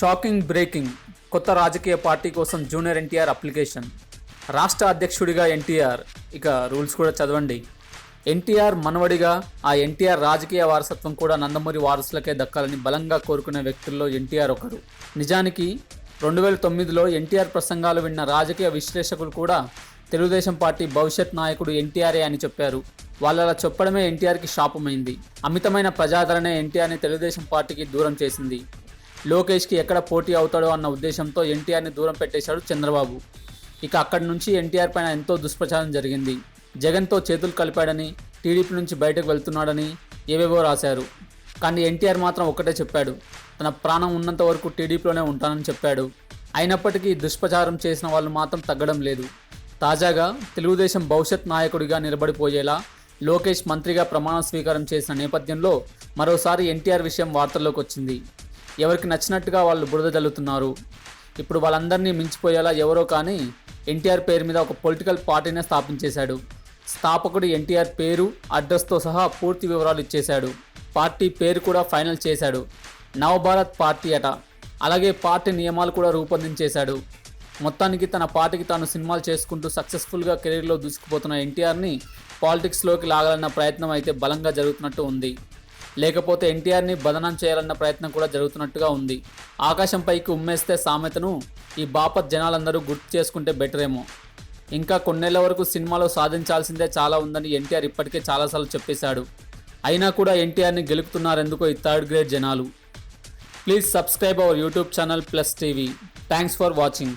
Shocking breaking. కొత్త రాజకీయ party కోసం జూనియర్ ఎన్టీఆర్ అప్లికేషన్. రాష్ట్ర అధ్యక్షుడిగా ఎన్టీఆర్. ఇక రూల్స్ కూడా చదవండి. ఎన్టీఆర్ మనవడిగా ఆ ఎన్టీఆర్ రాజకీయ వారసత్వం కూడా నందమూరి వారసులకే దక్కాలని బలంగా కోరుకునే వ్యక్తుల్లో ఎన్టీఆర్ ఒకరు. నిజానికి రెండు వేల తొమ్మిదిలో ఎన్టీఆర్ ప్రసంగాలు విన్న రాజకీయ విశ్లేషకులు కూడా తెలుగుదేశం పార్టీ భవిష్యత్ నాయకుడు ఎన్టీఆర్ఏ అని చెప్పారు. వాళ్ళలా చెప్పడమే ఎన్టీఆర్కి శాపమైంది. అమితమైన ప్రజాదరణే ఎన్టీఆర్ని తెలుగుదేశం పార్టీకి దూరం చేసింది. లోకేష్కి ఎక్కడ పోటీ అవుతాడో అన్న ఉద్దేశంతో ఎన్టీఆర్ని దూరం పెట్టేశాడు చంద్రబాబు. ఇక అక్కడి నుంచి ఎన్టీఆర్ పైన ఎంతో దుష్ప్రచారం జరిగింది. జగన్తో చేతులు కలిపాడని టీడీపీ నుంచి బయటకు వెళ్తున్నాడని ఏవేవో రాశారు. కానీ ఎన్టీఆర్ మాత్రం ఒక్కటే చెప్పాడు. తన ప్రాణం ఉన్నంత వరకు టీడీపీలోనే ఉంటానని చెప్పాడు. అయినప్పటికీ దుష్ప్రచారం చేసిన వాళ్ళు మాత్రం తగ్గడం లేదు. తాజాగా తెలుగుదేశం భవిష్యత్ నాయకుడిగా నిలబడిపోయేలా లోకేష్ మంత్రిగా ప్రమాణ స్వీకారం చేసిన నేపథ్యంలో మరోసారి ఎన్టీఆర్ విషయం వార్తల్లోకి వచ్చింది. ఎవరికి నచ్చినట్టుగా వాళ్ళు బురద జల్లుతున్నారు. ఇప్పుడు వాళ్ళందరినీ మించిపోయేలా ఎవరో కానీ ఎన్టీఆర్ పేరు మీద ఒక పొలిటికల్ పార్టీనే స్థాపించేశాడు. స్థాపకుడు ఎన్టీఆర్ పేరు అడ్రస్తో సహా పూర్తి వివరాలు ఇచ్చేశాడు. పార్టీ పేరు కూడా ఫైనల్ చేశాడు. నవభారత్ పార్టీ అట. అలాగే పార్టీ నియమాలు కూడా రూపొందించేశాడు. మొత్తానికి తన పార్టీకి తాను సినిమాలు చేసుకుంటూ సక్సెస్ఫుల్గా కెరీర్లో దూసుకుపోతున్న ఎన్టీఆర్ని పాలిటిక్స్లోకి లాగాలన్న ప్రయత్నం అయితే బలంగా జరుగుతున్నట్టు ఉంది. లేకపోతే ఎన్టీఆర్ని బదనం చేయాలన్న ప్రయత్నం కూడా జరుగుతున్నట్టుగా ఉంది. ఆకాశం పైకి ఉమ్మేస్తే సామెతను ఈ బాపత్ జనాలందరూ గుర్తు చేసుకుంటే బెటర్ ఏమో ఇంకా కొన్నేళ్ళ వరకు సినిమాలో సాధించాల్సిందే చాలా ఉందని ఎన్టీఆర్ ఇప్పటికే చాలాసార్లు చెప్పేశాడు. అయినా కూడా ఎన్టీఆర్ని గెలుపుతున్నారెందుకో ఈ థర్డ్ గ్రేడ్ జనాలు. Please subscribe our YouTube channel plus TV. Thanks for watching.